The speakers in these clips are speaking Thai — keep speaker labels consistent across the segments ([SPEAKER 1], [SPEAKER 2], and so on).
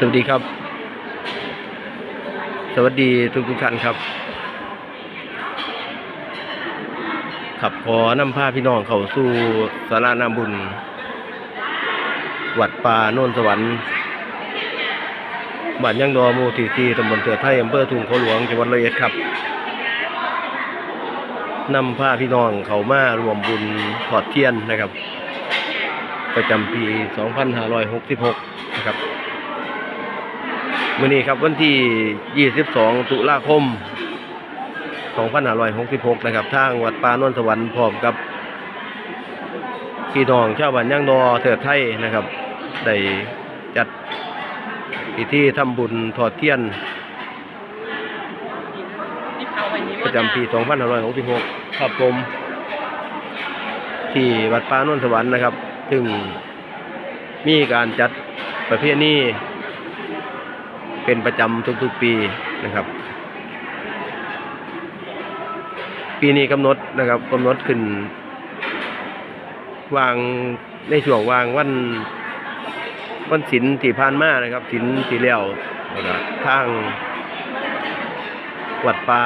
[SPEAKER 1] สวัสดีครับ สวัสดีทุกทุกท่านครับ ขับขอนำพาพี่น้องเข้าสู่สารานาบุญ วัดป่าโนนสวรรค์บ้านยังดอมูทีทีตำบลเตือไทยอำเภอทุ่งเขาหลวงจังหวัดร้อยเอ็ดครับนำพาพี่น้องเขามารวมบุญถอดเทียนนะครับ ประจำปี 2566 นะครับ มื่อนี้ครับวันที่ 22 ตุลาคม 2566 นะครับ ทางวัดปานนสวรรค์พร้อมกับพี่น้องชาวบ้านย่างนอเถิดไทยนะครับ ได้จัดพิธีทำบุญถอดเทียน ประจำปี 2566 ครับผม ที่วัดปานนสวรรค์นะครับซึ่งมีการจัดประเภทนี้ เป็นประจำทุกๆปีนะครับ ปีนี้กำหนดนะครับกำหนดขึ้น วางในช่วงวางวันวันศิลที่ผ่านมานะครับศิลที่แล้วแล้วก็ทางวัดป่า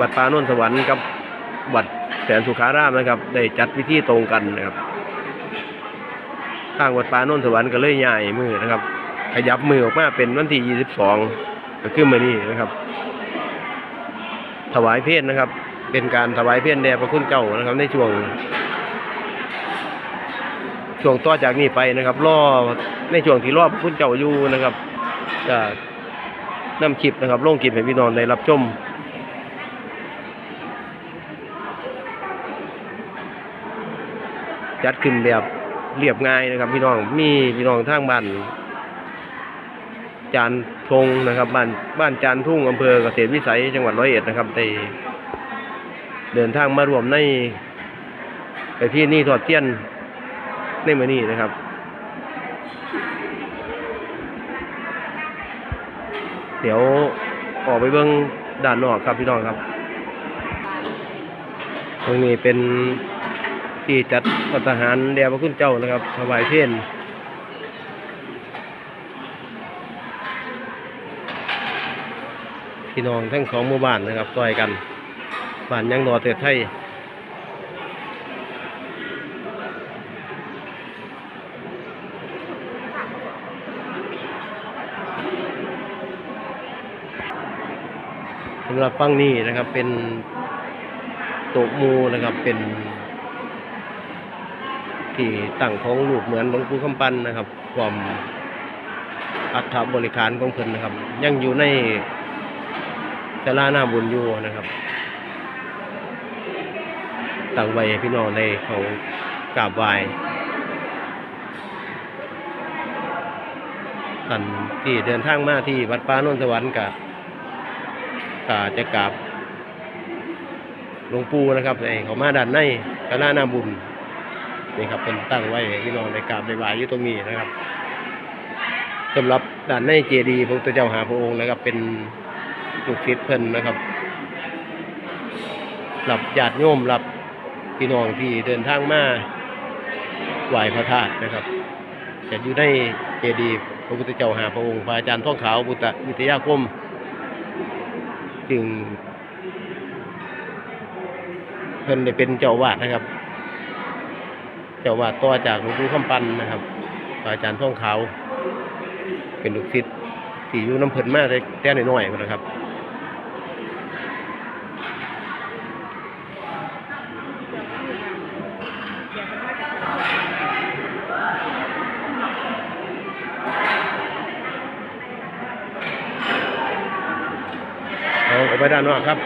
[SPEAKER 1] วัดป่าโนนสวรรค์กับวัดแสนสุขารามนะครับ ได้จัดพิธีตรงกันนะครับทางวัดป่าโนนสวรรค์ก็เลยย้ายมือนะครับ ขยับมือออกมาเป็นวันที่ 22 ก็คือมื้อนี้นะครับ ถวายเพศนะครับ เป็นการถวายเพศแด่พระคุณเจ้านะครับ ในช่วง ช่วงต่อจากนี้ไปนะครับรอในช่วงที่รอพระคุณเจ้าอยู่นะครับจะนำคลิปนะครับลงคลิปให้พี่น้องได้รับชมจัดขึ้นแบบเรียบง่ายนะครับ พี่น้องมีพี่น้องทางบ้าน จานทงนะครับ บ้านบ้านจานทุ่งอำเภอเกษตรวิสัยจังหวัดร้อยเอ็ดนะครับได้เดินทางมารวมในไปที่นี่ทอดเทียนในมือนี้นะครับเดี๋ยวออกไปเบื้องด้านนอกครับพี่น้องครับ ตรงนี้เป็นที่จัดพัฒหารแด่พระคุณเจ้านะครับถวายเพล พี่น้องทั้งสองหมู่บ้านนะครับซอยกันบ้านยังนอเตือไทยสำหรับฟังนี้นะครับเป็นโตะมูนะครับเป็น ที่ตั้งของรูปเหมือนหลวงปู่คำปันนะครับ ความอัฐบริการของเพิ่นนะครับ ยังอยู่ใน ศาลาหน้าบุญอยู่นะครับตั้งไว้ให้พี่น้องในเขากราบไหว้ท่านที่เดินทางมาที่วัดป่านนสวรรค์กับกาจะกราบหลวงปู่นะครับไอ้เขามาด้านในศาลาหน้าบุญนี่ครับเป็นตั้งไว้พี่น้องในกราบในไหว้อยู่ตรงนี้นะครับสำหรับด้านในเจดีย์พระพุทธเจ้าหาพระองค์นะครับเป็น ลูกศิษย์เพิ่นนะครับรับญาติโยมรับพี่น้องที่เดินทางมาไหว้พระธาตุนะครับจะอยู่ในเจดีย์พระพุทธเจ้าหาพระองค์พระอาจารย์ท่องขาวบุตรวิทยาคม จึงเพิ่นได้เป็นเจ้าวาดนะครับ เจ้าว่าต่อจากหลวงปู่คำปันนะครับพระอาจารย์ท่องขาว เป็นลูกศิษย์ที่อยู่น้ำเพิ่นมาได้แต่น้อยๆนะครับ เอาออกไปด้านนอกครับ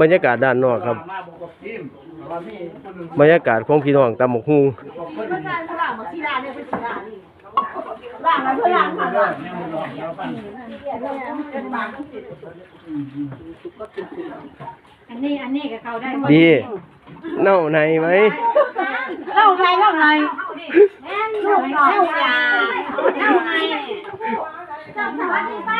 [SPEAKER 1] บรรยากาศด้านนอกครับ บรรยากาศของพี่น้องตำหมกฮู
[SPEAKER 2] อันนี้อันนี้กับเขาได้
[SPEAKER 1] ดีเน่าในไหม
[SPEAKER 2] เล่าไรเล่าไรลูกเล่ายาเล่าไรมันไม่ได้เน่า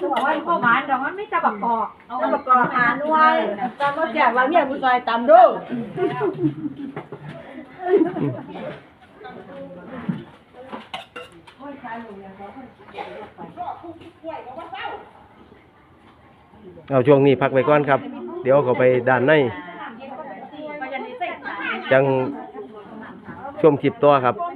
[SPEAKER 1] กงวย
[SPEAKER 3] บอกว่าพ่อบ้านดอกมันไม่จะบักกอก
[SPEAKER 2] ตำบักกอหาหน่วยตำบ่แจกว่าเมียผู้ซอยตำดู
[SPEAKER 1] เอาช่วงนี้พักไปก่อนครับ เดี๋ยวเขาไปด้านในจังชมคลิปตัวครับ
[SPEAKER 2] เ